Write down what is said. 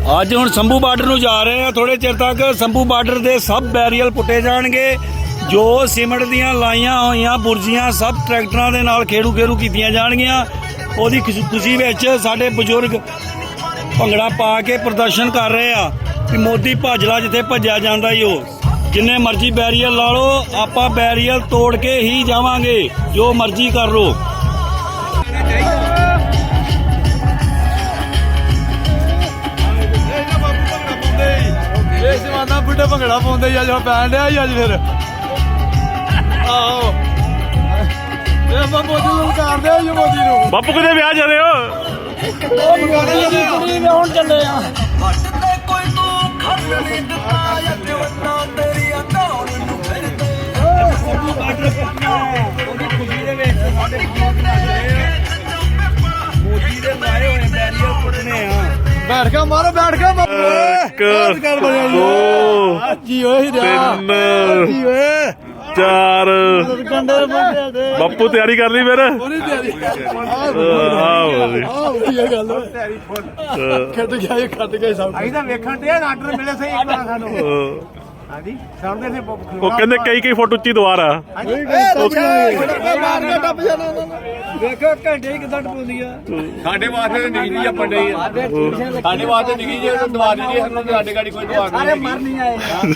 ਅੱਜ ਹੁਣ ਸੰਭੂ ਬਾਰਡਰ ਨੂੰ ਜਾ ਰਹੇ ਆ। ਥੋੜੇ ਚਿਰ ਤੱਕ ਸੰਭੂ ਬਾਰਡਰ ਦੇ ਸਭ ਬੈਰੀਅਲ ਪੁੱਟੇ ਜਾਣਗੇ। ਜੋ ਸਿਮਟ ਦੀਆਂ ਲਾਈਆਂ ਹੋਈਆਂ ਬੁਰਜੀਆਂ ਸਭ ਟਰੈਕਟਰਾਂ ਦੇ ਨਾਲ ਖੇੜੂ ਖੇੜੂ ਕੀਤੀਆਂ ਜਾਣਗੀਆਂ। ਉਹਦੀ ਖੁਸ਼- ਖੁਸ਼ੀ ਵਿੱਚ ਸਾਡੇ ਬਜ਼ੁਰਗ ਭੰਗੜਾ ਪਾ ਕੇ ਪ੍ਰਦਰਸ਼ਨ ਕਰ ਰਹੇ ਆ ਕਿ ਮੋਦੀ ਭਾਜਲਾ ਜਿੱਥੇ ਭੱਜਿਆ ਜਾਂਦਾ ਈ ਉਹ। ਜਿੰਨੇ ਮਰਜ਼ੀ ਬੈਰੀਅਰ ਲਾ ਲਓ, ਆਪਾਂ ਬੈਰੀਅਰ ਤੋੜ ਕੇ ਹੀ ਜਾਵਾਂਗੇ। ਜੋ ਮਰਜ਼ੀ ਕਰ ਲਓ। ਇਹ ਜਵਾਨਾ ਬੁੱਢੇ ਭੰਗੜਾ ਪਾਉਂਦੇ ਹੀ ਅੱਜ ਹੁਣ ਪੈਣ ਡਿਆ ਹੀ ਅੱਜ ਫਿਰ। ਆਹੋ। ਇਹ ਆਪਾਂ ਮੋਦੀ ਨੂੰ ਕਰਦੇ ਆ ਜੀ ਮੋਦੀ ਨੂੰ। ਬਾਪੂ ਕਿਤੇ ਵਿਆਹ ਜਾਂਦੇ ਹੋ? ਉਹਦੀ ਖੁਸ਼ੀ ਦੇ ਵਿੱਚ ਸਾਡੇ ਮੋਦੀ ਦੇ ਲਾਏ ਹੋਏ ਬੈਰੀਅਰ ਪੁੱਟਨੇ ਆ ਬੈਠ ਕੇ ਮਾਰੋ। ਇੱਕ, ਦੋ, ਜੀ ਓਏ ਹੀ ਰਿਹਾ ਤਿੰਨ। ਜੀ ਓਏ ਚਾਰ। ਬਾਪੂ ਤਿਆਰੀ ਕਰ ਲਈ ਫਿਰ? ਉਹਦੀ ਤਿਆਰੀ। ਆਹ ਵਾਲੀ ਆਹ ਵਧੀਆ ਗੱਲ ਓਏ ਤਿਆਰੀ ਫੁੱਲ। ਖੱਟ ਗਿਆ ਇਹ ਖੱਟ ਗਿਆ ਸਭ ਅਸੀਂ ਤਾਂ ਵੇਖਣ ਤੇ ਆਰਡਰ ਮਿਲੇ ਸਹੀ ਇੱਕ ਵਾਰ ਸਾਨੂੰ। ਹਾਂਜੀ। ਸਾਹਮਣੇ ਸੇ ਉਹ ਕਹਿੰਦੇ ਕਈ ਕਈ ਫੁੱਟ ਉੱਚੀ ਦੀਵਾਰ ਆ। ਵੇਖੋ ਘੰਟੇ ਹੀ ਕਿਦਾਂ ਟਪਾਉਂਦੀ ਆ। ਸਾਡੇ ਵਾਸਤੇ ਤਾਂ ਨਿੱਕੀ ਜੀ ਆਪਣ ਡਈ ਸਾਡੇ ਵਾਸਤੇ ਨਿੱਕੀ ਜੀ ਦਵਾ ਦੀ ਜੀ ਸਾਨੂੰ ਸਾਡੇ ਗਾੜੀ ਕੋਈ ਦਵਾ ਨਹੀਂ